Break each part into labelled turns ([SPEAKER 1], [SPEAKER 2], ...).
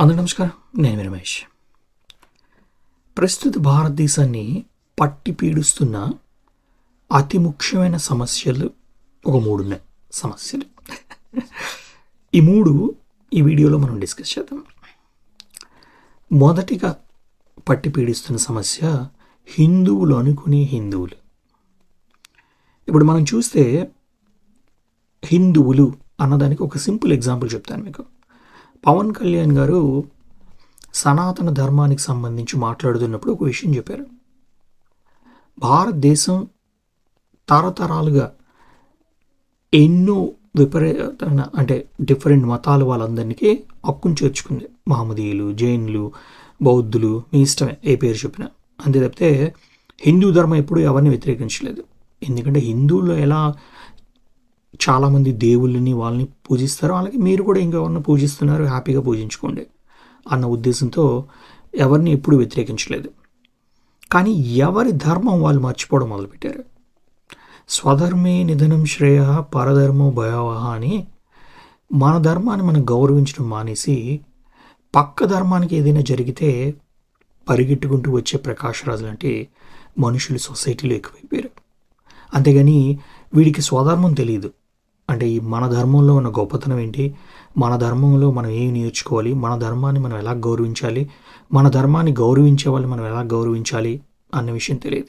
[SPEAKER 1] అందరూ నమస్కారం. నేను రమేష్. ప్రస్తుత భారతదేశాన్ని పట్టి పీడిస్తున్న అతి ముఖ్యమైన సమస్యలు ఒక మూడు ఉన్నాయి. సమస్యలు. ఈ మూడు ఈ వీడియోలో మనం డిస్కస్ చేద్దాం. మొదటిగా పట్టి పీడిస్తున్న సమస్య హిందువులు అనుకునే హిందువులు. ఇప్పుడు మనం చూస్తే హిందువులు అన్నదానికి ఒక సింపుల్ ఎగ్జాంపుల్ చెప్తాను మీకు. పవన్ కళ్యాణ్ గారు సనాతన ధర్మానికి సంబంధించి మాట్లాడుతున్నప్పుడు ఒక విషయం చెప్పారు. భారతదేశం తరతరాలుగా ఎన్నో విపరీతమైన అంటే డిఫరెంట్ మతాల వాళ్ళందరికీ హక్కును చేర్చుకుంది. మహమ్మదీయులు జైన్లు బౌద్ధులు మీ ఇష్టమే ఏ పేరు చెప్పిన. అంతే తప్పితే హిందూ ధర్మం ఎప్పుడూ ఎవరిని వ్యతిరేకించలేదు. ఎందుకంటే హిందువులు ఎలా చాలామంది దేవుళ్ళని వాళ్ళని పూజిస్తారు. అలాగే మీరు కూడా ఇంకెవరిని పూజిస్తున్నారు హ్యాపీగా పూజించుకోండి అన్న ఉద్దేశంతో ఎవరిని ఎప్పుడు వ్యతిరేకించలేదు. కానీ ఎవరి ధర్మం వాళ్ళు మర్చిపోవడం మొదలుపెట్టారు. స్వధర్మే నిధనం శ్రేయ పరధర్మో భయావహ అని మన ధర్మాన్ని మనం గౌరవించడం మానేసి పక్క ధర్మానికి ఏదైనా జరిగితే పరిగెట్టుకుంటూ వచ్చే ప్రకాశరాజు లాంటి మనుషులు సొసైటీలో ఎక్కువైపోయారు. అంతేగాని వీడికి స్వధర్మం తెలియదు. అంటే ఈ మన ధర్మంలో ఉన్న గొప్పతనం ఏంటి? మన ధర్మంలో మనం ఏం నేర్చుకోవాలి? మన ధర్మాన్ని మనం ఎలా గౌరవించాలి? మన ధర్మాన్ని గౌరవించే వాళ్ళు మనం ఎలా గౌరవించాలి అన్న విషయం తెలియదు.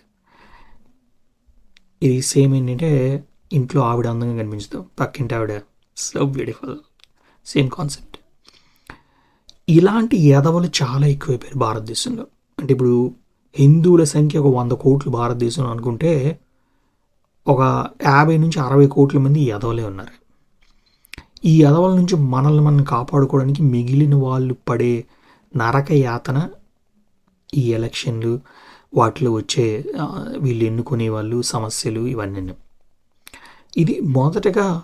[SPEAKER 1] ఇది సేమ్ ఏంటంటే ఇంట్లో ఆవిడ అందంగా కనిపించదు. పక్కింటి ఆవిడ. సో బ్యూటిఫుల్ సేమ్ కాన్సెప్ట్ ఇలాంటి ఎదవలు చాలా ఎక్కువైపోయారు భారతదేశంలో. అంటే ఇప్పుడు హిందువుల సంఖ్య ఒక వంద కోట్లు భారతదేశంలో అనుకుంటే ఒక యాభై నుంచి అరవై కోట్ల మంది ఎదవలే ఉన్నారు. ఈ ఎదవల నుంచి మనల్ని మనం కాపాడుకోవడానికి మిగిలిన వాళ్ళు పడే నరక యాతన ఈ ఎలక్షన్లు వాటిలో వచ్చే వీళ్ళు ఎన్నుకునే వాళ్ళు సమస్యలు ఇవన్నీ. ఇది మొదటగా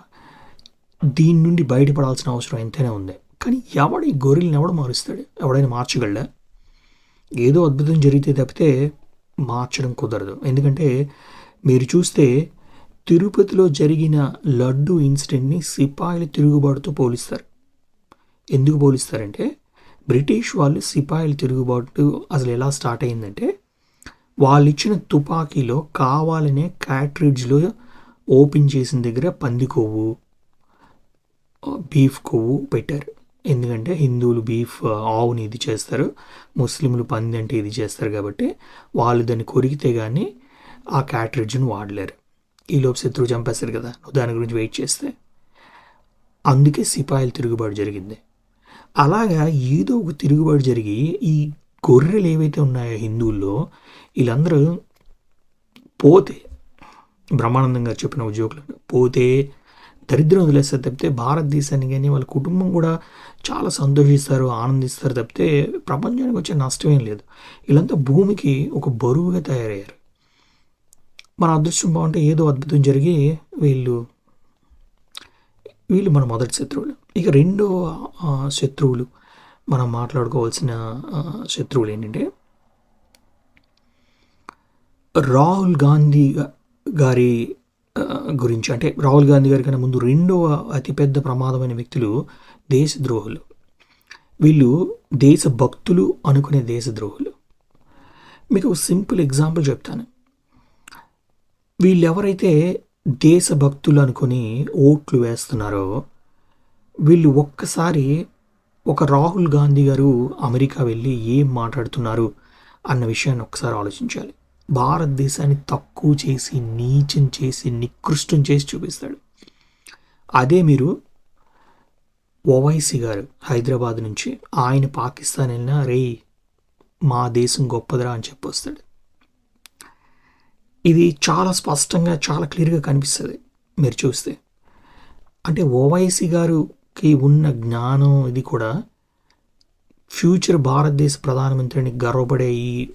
[SPEAKER 1] దీని నుండి బయటపడాల్సిన అవసరం ఎంతైనా ఉంది. కానీ ఎవడు ఈ గొర్రెల్ని ఎవడు మారుస్తాడు? ఎవడైనా మార్చగలడా? ఏదో అద్భుతం జరిగితే తప్పితే మార్చడం కుదరదు. ఎందుకంటే మీరు చూస్తే తిరుపతిలో జరిగిన లడ్డు ఇన్సిడెంట్ని సిపాయిల తిరుగుబాటుతో పోలిస్తారు. ఎందుకు పోలిస్తారంటే బ్రిటిష్ వాళ్ళు సిపాయిల తిరుగుబాటు అసలు ఎలా స్టార్ట్ అయిందంటే వాళ్ళు ఇచ్చిన తుపాకీలో కావాలనే క్యాట్రిడ్జ్లో ఓపెన్ చేసిన దగ్గర పంది కొవ్వు బీఫ్ కొవ్వు పెట్టారు. ఎందుకంటే హిందువులు బీఫ్ ఆవుని ఇది చేస్తారు ముస్లింలు పంది అంటే ఇది చేస్తారు కాబట్టి వాళ్ళు దాన్ని కొరికితే కానీ ఆ క్యాట్రిడ్జ్ను వాడలేరు. ఈలోపు శత్రువు చంపేస్తారు కదా. నువ్వు దాని గురించి వెయిట్ చేస్తే. అందుకే సిపాయిల తిరుగుబాటు జరిగింది. అలాగా ఏదో ఒక తిరుగుబాటు జరిగి ఈ గొర్రెలు ఏవైతే ఉన్నాయో హిందువుల్లో వీళ్ళందరూ పోతే బ్రహ్మానందం గారు చెప్పిన ఉద్యోగులు పోతే దరిద్రం వదిలేస్తారు తప్పితే భారతదేశాన్ని కానీ వాళ్ళ కుటుంబం కూడా చాలా సంతోషిస్తారు ఆనందిస్తారు తప్పితే ప్రపంచానికి వచ్చే నష్టమేం లేదు. వీళ్ళంతా భూమికి ఒక బరువుగా తయారయ్యారు. మన అదృష్టం బాగుంటే ఏదో అద్భుతం జరిగి వీళ్ళు వీళ్ళు మన మొదటి శత్రువులు. ఇక రెండో శత్రువులు మనం మాట్లాడుకోవాల్సిన శత్రువులు ఏంటంటే రాహుల్ గాంధీ గారి గురించి. అంటే రాహుల్ గాంధీ గారి కన్నా ముందు రెండవ అతిపెద్ద ప్రమాదమైన వ్యక్తులు దేశద్రోహులు. వీళ్ళు దేశ భక్తులు అనుకునే దేశద్రోహులు. మీకు సింపుల్ ఎగ్జాంపుల్ చెప్తాను. వీళ్ళు ఎవరైతే దేశభక్తులు అనుకుని ఓట్లు వేస్తున్నారో వీళ్ళు ఒక్కసారి ఒక రాహుల్ గాంధీ గారు అమెరికా వెళ్ళి ఏం మాట్లాడుతున్నారు అన్న విషయాన్ని ఒకసారి ఆలోచించాలి. భారతదేశాన్ని తక్కువ చేసి నీచం చేసి నికృష్టం చేసి చూపిస్తాడు. అదే మీరు ఓవైసీ గారు హైదరాబాద్ నుంచి ఆయన పాకిస్తాన్ వెళ్ళినా రే మా దేశం గొప్పదిరా అని చెప్పొస్తాడు. ఇది చాలా స్పష్టంగా చాలా క్లియర్గా కనిపిస్తుంది మీరు చూస్తే. అంటే ఓవైసీ గారికి ఉన్న జ్ఞానం ఇది కూడా ఫ్యూచర్ భారతదేశ ప్రధానమంత్రిని గర్వపడే ఈ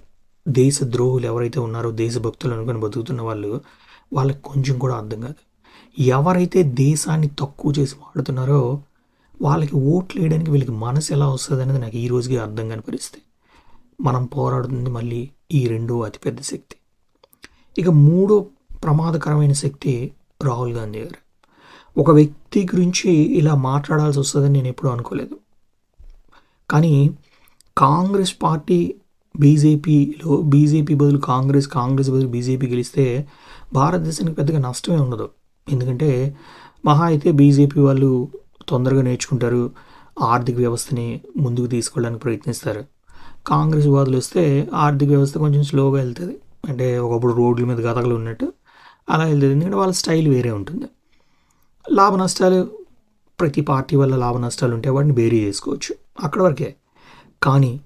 [SPEAKER 1] దేశ ద్రోహులు ఎవరైతే ఉన్నారో దేశభక్తులు అనుకుని బతుకుతున్న వాళ్ళు వాళ్ళకి కొంచెం కూడా అర్థం కాదు. ఎవరైతే దేశాన్ని తక్కువ చేసి వాడుతున్నారో వాళ్ళకి ఓట్లు వేయడానికి వీళ్ళకి మనసు ఎలా వస్తుంది అనేది నాకు ఈ రోజుకి అర్థం కాని పరిస్థితి. మనం పోరాడుతుంది మళ్ళీ ఈ రెండో అతిపెద్ద శక్తి. ఇక మూడో ప్రమాదకరమైన శక్తి రాహుల్ గాంధీ గారు. ఒక వ్యక్తి గురించి ఇలా మాట్లాడాల్సి వస్తుందని నేను ఎప్పుడూ అనుకోలేదు. కానీ కాంగ్రెస్ పార్టీ బీజేపీలో బీజేపీ బదులు కాంగ్రెస్ కాంగ్రెస్ బదులు బీజేపీ గెలిస్తే భారతదేశానికి పెద్దగా నష్టమే ఉండదు. ఎందుకంటే మహా అయితే బీజేపీ వాళ్ళు తొందరగా నేర్చుకుంటారు ఆర్థిక వ్యవస్థని ముందుకు తీసుకోవడానికి ప్రయత్నిస్తారు. కాంగ్రెస్ వాదులు వస్తే ఆర్థిక వ్యవస్థ కొంచెం స్లోగా వెళ్తుంది. అంటే ఒకప్పుడు రోడ్ల మీద గతకలు ఉన్నట్టు అలా వెళ్తుంది ఎందుకంటే వాళ్ళ స్టైల్ వేరే ఉంటుంది. లాభ నష్టాలు ప్రతి పార్టీ వల్ల లాభ నష్టాలు ఉంటే వాటిని బేరీ చేసుకోవచ్చు. అక్కడ వరకే. కానీ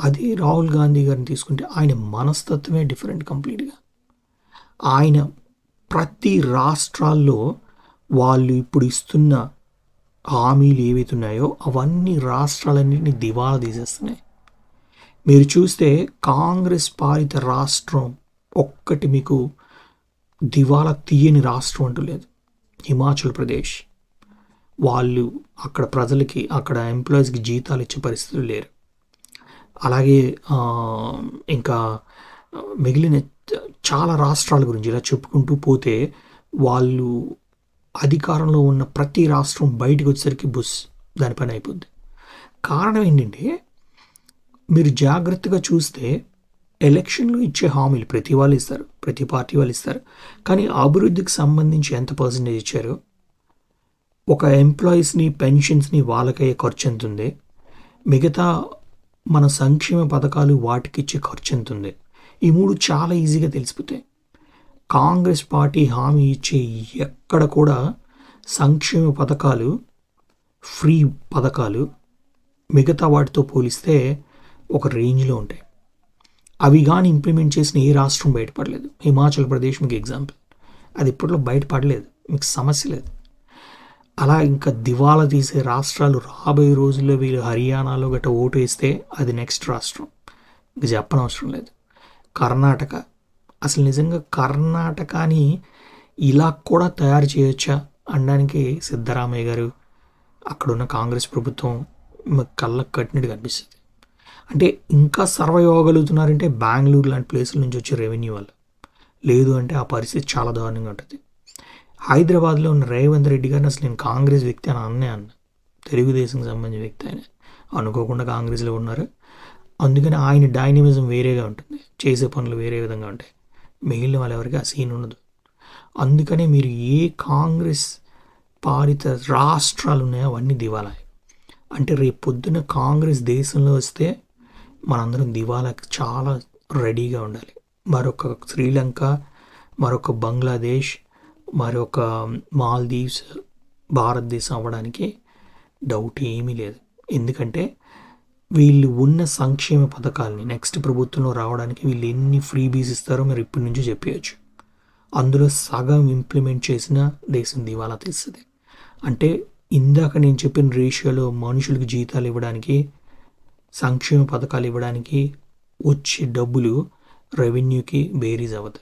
[SPEAKER 1] అది రాహుల్ గాంధీ గారిని తీసుకుంటే ఆయన మనస్తత్వమే డిఫరెంట్ కంప్లీట్గా. ఆయన ప్రతి రాష్ట్రాల్లో వాళ్ళు ఇప్పుడు ఇస్తున్న హామీలు ఏవైతే ఉన్నాయో అవన్నీ రాష్ట్రాలన్నింటినీ దివాలా తీసేస్తున్నాయి. మీరు చూస్తే కాంగ్రెస్ పాలిత రాష్ట్రం ఒక్కటి మీకు దివాలా తీయని రాష్ట్రం అంటూ లేదు. హిమాచల్ ప్రదేశ్. వాళ్ళు అక్కడ ప్రజలకి అక్కడ ఎంప్లాయీస్కి జీతాలు ఇచ్చే పరిస్థితులు లేరు. అలాగే ఇంకా మిగిలిన చాలా రాష్ట్రాల గురించి ఇలా చెప్పుకుంటూ పోతే వాళ్ళు అధికారంలో ఉన్న ప్రతి రాష్ట్రం బయటకు వచ్చేసరికి బుస్ దానిపైన అయిపోద్ది. కారణం ఏంటంటే మీరు జాగ్రత్తగా చూస్తే ఎలక్షన్లో ఇచ్చే హామీలు ప్రతి వాళ్ళు ఇస్తారు ప్రతి పార్టీ వాళ్ళు ఇస్తారు. కానీ అభివృద్ధికి సంబంధించి ఎంత పర్సెంటేజ్ ఇచ్చారో? ఒక ఎంప్లాయీస్ని పెన్షన్స్ని వాళ్ళకయ్యే ఖర్చు ఎంత ఉంది? మిగతా మన సంక్షేమ పథకాలు వాటికి ఇచ్చే ఖర్చు ఎంత ఉంది? ఈ మూడు చాలా ఈజీగా తెలిసిపోతాయి. కాంగ్రెస్ పార్టీ హామీ ఇచ్చే ఎక్కడ కూడా సంక్షేమ పథకాలు ఫ్రీ పథకాలు మిగతా వాటితో పోలిస్తే ఒక రేంజ్లో ఉంటాయి. అవి కానీ ఇంప్లిమెంట్ చేసిన ఏ రాష్ట్రం బయటపడలేదు. హిమాచల్ ప్రదేశ్ మీకు ఎగ్జాంపుల్ అది ఇప్పట్లో బయటపడలేదు. మీకు సమస్య లేదు. అలా ఇంకా దివాలా తీసే రాష్ట్రాలు రాబోయే రోజుల్లో వీళ్ళు హర్యానాలో గట్ట ఓటు వేస్తే అది నెక్స్ట్ రాష్ట్రం. ఇంక చెప్పనవసరం లేదు. కర్ణాటక. అసలు నిజంగా కర్ణాటకని ఇలా కూడా తయారు చేయొచ్చా? అనడానికి సిద్ధరామయ్య గారు అక్కడున్న కాంగ్రెస్ ప్రభుత్వం కళ్ళకు కట్టినట్టు కనిపిస్తుంది. అంటే ఇంకా సర్వైవ్ అవ్వగలుగుతున్నారంటే బెంగళూరు లాంటి ప్లేసుల నుంచి వచ్చే రెవెన్యూ వల్ల లేదు అంటే ఆ పరిస్థితి చాలా దారుణంగా ఉంటుంది. హైదరాబాద్లో ఉన్న రేవంత్ రెడ్డి గారిని అసలు నేను కాంగ్రెస్ వ్యక్తి అని అన్నే అన్న. తెలుగుదేశంకి సంబంధించిన వ్యక్తి ఆయన. అనుకోకుండా కాంగ్రెస్లో ఉన్నారు. అందుకని ఆయన డైనమిజం వేరేగా ఉంటుంది. చేసే పనులు వేరే విధంగా ఉంటాయి. మిగిలిన వాళ్ళ ఎవరికి ఆ సీన్ ఉండదు. అందుకనే మీరు ఏ కాంగ్రెస్ పాలిత రాష్ట్రాలు ఉన్నాయో అవన్నీ దివాలా అంటే రేపు పొద్దున కాంగ్రెస్ దేశంలో వస్తే మనందరం దివాలా చాలా రెడీగా ఉండాలి. మరొక శ్రీలంక మరొక బంగ్లాదేశ్ మరొక మాల్దీవ్స్ భారతదేశం అవ్వడానికి డౌట్ ఏమీ లేదు. ఎందుకంటే వీళ్ళు ఉన్న సంక్షేమ పథకాలని నెక్స్ట్ ప్రభుత్వంలో రావడానికి వీళ్ళు ఎన్ని ఫ్రీబీస్ ఇస్తారో మీరు ఇప్పటి నుంచి చెప్పేయచ్చు. అందులో సగం ఇంప్లిమెంట్ చేసిన దేశం దివాలా తీస్తుంది. అంటే ఇందాక నేను చెప్పిన రేషియోలో మనుషులకు జీతాలు ఇవ్వడానికి సంక్షేమ పథకాలు ఇవ్వడానికి వచ్చే డబ్బులు రెవెన్యూకి బేరీజ్ అవ్వదు.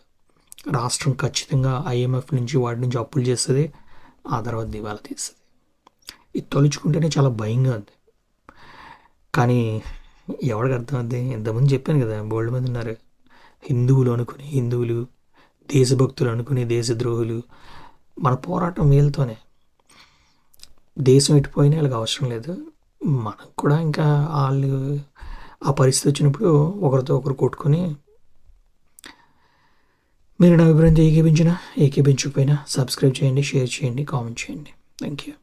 [SPEAKER 1] రాష్ట్రం ఖచ్చితంగా ఐఎంఎఫ్ నుంచి వాటి నుంచి అప్పులు చేస్తుంది ఆ తర్వాత దివాలా తీస్తుంది. ఇది తలుచుకుంటేనే చాలా భయంగా ఉంది. కానీ ఎవరికి అర్థమవుద్ది? ఎంతమంది చెప్పాను కదా బోల్డ్ మంది ఉన్నారు. హిందువులు అనుకుని హిందువులు దేశభక్తులు అనుకుని దేశద్రోహులు మన పోరాటం వీళ్ళతోనే. దేశం ఇటుపోయినా వాళ్ళకి అవసరం లేదు. మనకు కూడా ఇంకా వాళ్ళు ఆ పరిస్థితి వచ్చినప్పుడు ఒకరితో ఒకరు కొట్టుకొని మీరు నా అభిప్రాయంతో ఏకీపించినా ఏకీపించకపోయినా సబ్స్క్రైబ్ చేయండి షేర్ చేయండి కామెంట్ చేయండి. Thank you